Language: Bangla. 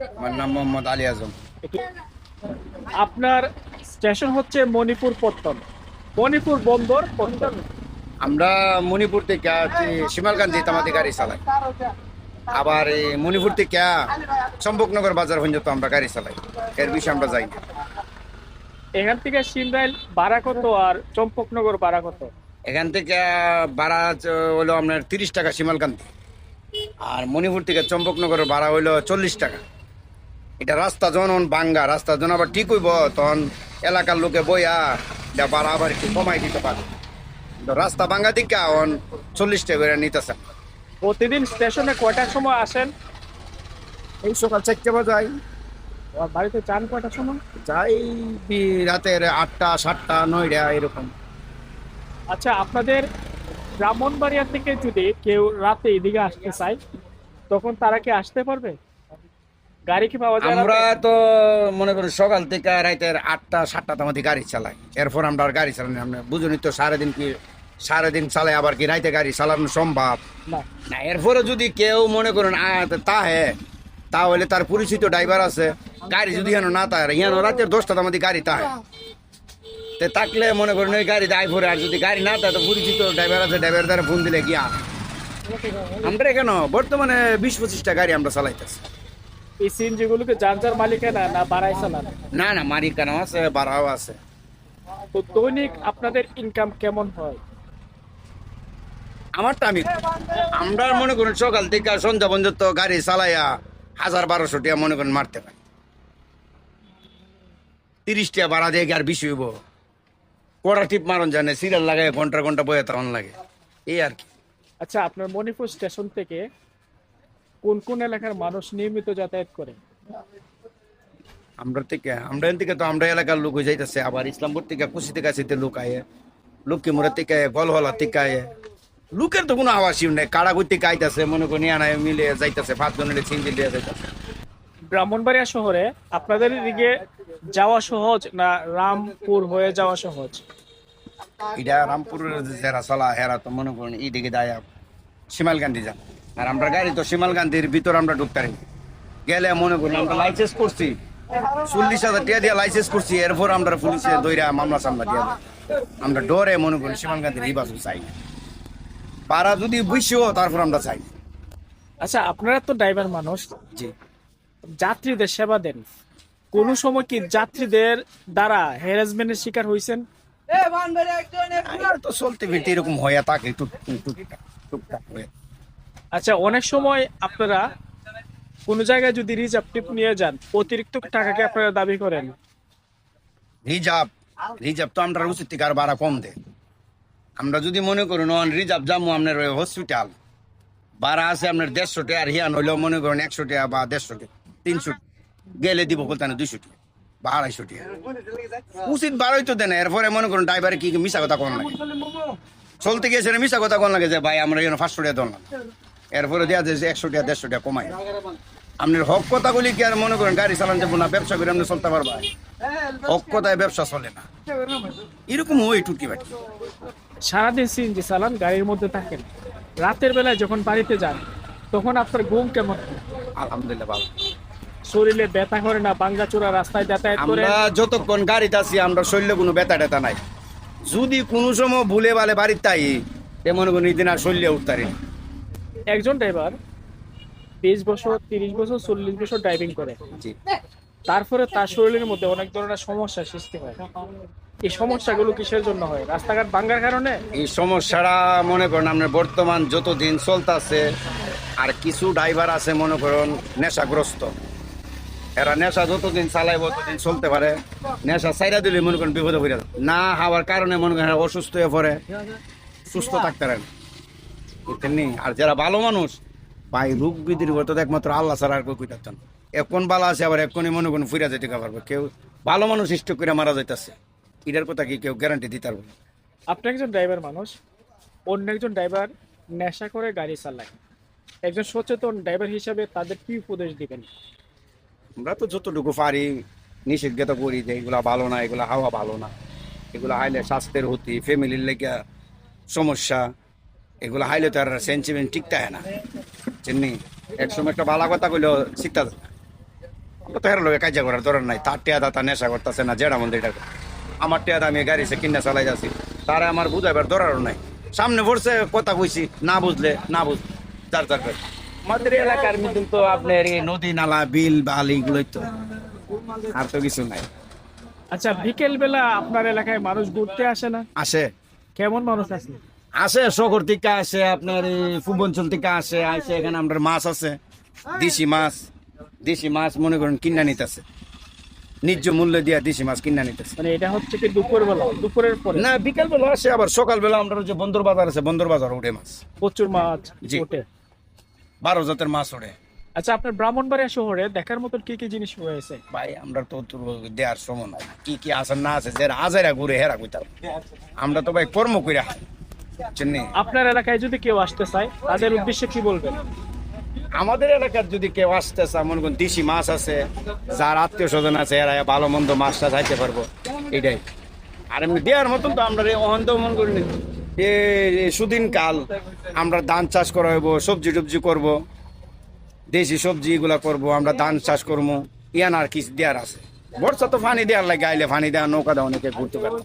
আমার নাম মোহাম্মদ আলী আজম। আপনার স্টেশন হচ্ছে মণিপুর পত্তন। মণিপুর বন্দর পত্তন। আমরা মণিপুর থেকে আছি শিমালকান্দি তামাদি গাড়ি চালাই। আবার এই মণিপুর থেকে চম্পকনগর বাজার পর্যন্ত আমরা গাড়ি চালাই। এর বিষয়ে আমরা যাই না। এখান থেকে সিমরাইল ভাড়া কত আর চম্পকনগর ভাড়া কত? এখান থেকে ভাড়া হলো আপনার তিরিশ টাকা শিমালকান্দি। আর মণিপুর থেকে চম্পকনগরের ভাড়া হইল চল্লিশ টাকা। এটা রাস্তা যখন বাঙ্গা রাস্তা যখন আবার ঠিক হইব তখন এলাকার লোকে বইয়া এটা ভাড়া আবার একটু কমাই দিতে পারে। রাস্তা বাঙ্গা দিকে এখন চল্লিশ টাকা করে নিতেছে। প্রতিদিন স্টেশনে কয়টার সময় আসেন? এই সকাল চারটে বাজাই আর বাড়িতে চান কয়টার সময়? যাই রাতের আটটা সাতটা নয়টা এরকম। আচ্ছা আপনাদের ব্রাহ্মণবাড়িয়া থেকে যদি কেউ রাতে এদিকে আসতে চায় তখন তারা কি আসতে পারবে? গাড়ি কি পাওয়া যায় আমরা তো মনে করি সকাল থেকে রাতের আটটা সাতটা আমাদের গাড়ি চালাই এরপর আমরা আর গাড়ি চালাই আমরা বুঝুনি তো সারাদিন কি সারাদিন চালাই আবার কি রাইতে গাড়ি চালানো সম্ভব? না। এরপরে যদি কেউ মনে করেন তা হে তাহলে তার পরিচিত ড্রাইভার আছে গাড়ি যদি হেন না তার হেন রাতের দশটা আমাদের গাড়ি তাহে তে থাকলে মনে করেন ওই গাড়ি দায় পরে আর যদি গাড়ি না থাকে তো পরিচিত ড্রাইভার আছে ড্রাইভার দ্বারা ফোন দিলে গিয়া আমরা কেন বর্তমানে বিশ পঁচিশটা গাড়ি আমরা চালাইতেছি। এই যার যার মালিকানা না বাড়াই চালান না না মারি কেন আছে বাড়াও আছে। তো দৈনিক আপনাদের ইনকাম কেমন হয়? আমারটা আমি আমরা মনে করেন সকাল থেকে সন্ধ্যা পর্যন্ত গাড়ি চালাইয়া হাজার বারোশো টাকা মনে করেন মারতে পারি। তিরিশ টাকা ভাড়া দিয়ে আর বেশি হইব? কড়া টিপ মারন জানে সিরিয়াল লাগায় ঘণ্টা ঘণ্টা বয়ে তখন লাগে। এই আর কি। আচ্ছা আপনার মণিপুর স্টেশন থেকে কোন কোন এলাকার মানুষ নিয়মিত যাতায়াত করে? আমরা থেকে আমরা থেকে তো আমরা এলাকার লোক হয়ে যাইতেছে। আবার ইসলামপুর থেকে কুশি থেকে আসিতে লোক আয়ে লক্ষ্মীমুরের থেকে আয়ে গলহলা থেকে আয়ে। লোকের তো কোনো আওয়াজই নেই কাড়াগুর থেকে আইতাছে মনে করি আনায় মিলে যাইতেছে ভাত মিলে চিনজি দিয়ে যাইতেছে। ব্রাহ্মণবাড়িয়া শহরে আপনাদের দিকে যাওয়া সহজ না রামপুর হয়ে যাওয়া সহজ? এটা রামপুরের যারা চলা হেরা তো মনে করেন এইদিকে দায় শিমালকান্দি যান। আর আমরা গাড়ি তো শিমালকান্দির ভিতর আমরা ঢুকতে পারি। গেলে মনে করি আমরা লাইসেন্স করছি। চল্লিশ হাজার টাকা দিয়ে লাইসেন্স করছি এরপর আমরা পুলিশে দইরা মামলা সামলা দিয়ে আমরা ডরে মনে করি শিমালকান্দির এই বাসু চাই। পাড়া যদি বুঝছিও তারপর আমরা চাই। আচ্ছা আপনারা তো ড্রাইভার মানুষ। জি। যাত্রীদের সেবা দেন। কোন সময় কি যাত্রীদের দ্বারা হ্যারাসমেন্টের শিকার হয়েছেন আর তো চলতে ফিরতে এরকম হয়ে থাকে টুক টুকটাক টুকটাক হয়ে আচ্ছা অনেক সময় আপনারা কোন জায়গায় যদি রিজার্ভ টিপ নিয়ে যান, অতিরিক্ত টাকাকে আপনারা দাবি করেন? রিজার্ভ রিজার্ভ তো আমরা উচিত থেকে আর ভাড়া কম দেয় আমরা যদি মনে করুন নন রিজার্ভ যাব আপনার হসপিটাল ভাড়া আছে আপনার দেড়শো টাকা, আর হিয়ান হইলেও মনে করেন একশো টাকা বা দেড়শো টাকা, তিনশো গেলে দিব বলতে না দুইশো টাকা, বা আড়াইশো টাকা। উচিত বাড়াই তো দেন, এরপরে মনে করুন ড্রাইভারে কি মিশা কথা কোন লাগে? চলতে গিয়েছে মিশা কথা কোন লাগে যে, ভাই, আমরা এখানে পাঁচশো টাকা ধরলাম। এরপরে দেওয়া যায় যে একশো টাকা দেড়শো টাকা কমাই আপনার হক কথাগুলি কি আর মনে করেন গাড়ি চালান যাব না ব্যবসা করে আপনি চলতে পারবা? হক কথায় ব্যবসা চলে না। এরকম ওই টুকি বাটি। সারাদিন সিএনজি চালান গাড়ির মধ্যে থাকেন। রাতের বেলায় যখন বাড়িতে যান তখন আপনার ঘুম কেমন? আলহামদুলিল্লাহ ভালো। শরীরে ব্যথা করে না বাঙ্গাচোরা রাস্তায় যাতায়াত করে? আমরা যতক্ষণ গাড়িতে আছি আমরা শরীরে কোনো ব্যথা ট্যাথা নাই। যদি কোনো সময় ভুলে বালে বাড়ির তাই তেমন কোনো দিন আর শরীরে উঠতারি একজন ড্রাইভার বিশ বছর তিরিশ বছর চল্লিশ বছর ড্রাইভিং করে। জি। তারপরে তার শরীরের মধ্যে অনেক ধরনের সমস্যার সৃষ্টি হয়। এই সমস্যাগুলো কিসের জন্য হয়? রাস্তাঘাট ভাঙ্গার কারণে? এই সমস্যাটা মনে করেন আপনার বর্তমান যত দিন চলতেছে আর কিছু ড্রাইভার আছে মনে করেন নেশাগ্রস্ত। এরা নেশা যতদিন চালাইব ততদিন চলতে পারে। নেশা সাইরা দিলে মনে করেন বিপদে পড়ে। না হওয়ার কারণে মনে করেন অসুস্থ হয়ে পড়ে। সুস্থ থাকতে পারে না। বুঝতেন নি? আর যারা ভালো মানুষ ভাই রোগ বিধির তো একমাত্র আল্লাহ ছাড়া আর কেউ কইতে পারতেন না। এখন বালা আছে আবার এক্ষুনি মনে করেন ফিরা যেতে পারবে কেউ ভালো মানুষ ইষ্ট করে মারা যাইতেছে এটার কথা কি কেউ গ্যারান্টি দিতে পারবে। আপনি একজন ড্রাইভার মানুষ অন্য একজন ড্রাইভার নেশা করে গাড়ি চালায় একজন সচেতন ড্রাইভার হিসাবে তাদের কি উপদেশ দিবেন আমরা তো যতটুকু পারি নিষেধজ্ঞতা করি যে এগুলা ভালো না এগুলা হাওয়া ভালো না এগুলো হাইলে স্বাস্থ্যের হতি ফ্যামিলির লেগে সমস্যা এগুলো হাইলে তো আর সেন্টিমেন্ট ঠিক থাকে না। চিনি একসময় একটা ভালো কথা কইলেও শিখতে। আমরা তো হের লোকে কাজা করার দরকার নাই। তার টিয়া দাতা নেশা করতেছে না যেটা মন্দির এটা আমার টিয়া আমি গাড়ি সে কিনে চালাই যাচ্ছি। তারা আমার বুঝাইবার দরকারও নাই। সামনে পড়ছে কথা কইছি না বুঝলে না বুঝ যার যার করে। আমাদের এলাকার মধ্যে তো আপনার এই নদী নালা বিল বাল এগুলোই তো। আর তো কিছু নাই। আচ্ছা বিকেল বেলা আপনার এলাকায় মানুষ ঘুরতে আসে না? আসে। কেমন মানুষ আছে? আছে শহর থেকে আছে আপনার এই পূর্বাঞ্চল থেকে আসে আসে এখানে আমরা মাছ আছে দেশি মাছ দেশি মাছ মনে করেন কিনা নিতেছে। ন্যায্য মূল্য দিয়া দেশি মাছ কিনা নিতেছে। মানে এটা হচ্ছে কি দুপুর বেলা দুপুরের পরে? না বিকাল বেলা আসে আবার সকাল বেলা আমরা যে বন্দর বাজার আছে বন্দর বাজার উঠে মাছ। প্রচুর মাছ জি। ওঠে। বারো জাতের মাছ ওঠে। আচ্ছা আপনার ব্রাহ্মণবাড়িয়া শহরে দেখার মতন কি কি জিনিস রয়েছে? ভাই আমরা তো দেওয়ার সময় নাই। কি কি আছে না আছে যারা আজারা ঘুরে হেরা কইতাম। আমরা তো ভাই কর্ম কইরা? আপনার এলাকায় যদি কেউ আসতে চায় তাদের উদ্দেশ্যে কি বলবেন? আমাদের এলাকার যদি কেউ আসতে চায় মনে করুন দেশি মাছ আছে যার আত্মীয় স্বজন আছে এরা ভালো মন্দ মাছটা খাইতে পারব। এটাই। আর এমনি দেওয়ার মতন তো আমরা অহন্ত মন করি নি। এ এ সুদিন কাল আমরা ধান চাষ করা হইব সবজি টবজি করব দেশি সবজি এগুলা করব আমরা ধান চাষ করব ইয়ান আর কিছু দেওয়ার আছে। বর্ষা তো পানি দেওয়ার লাগে আইলে পানি দেওয়া নৌকা দেওয়া অনেকে ঘুরতে পারব।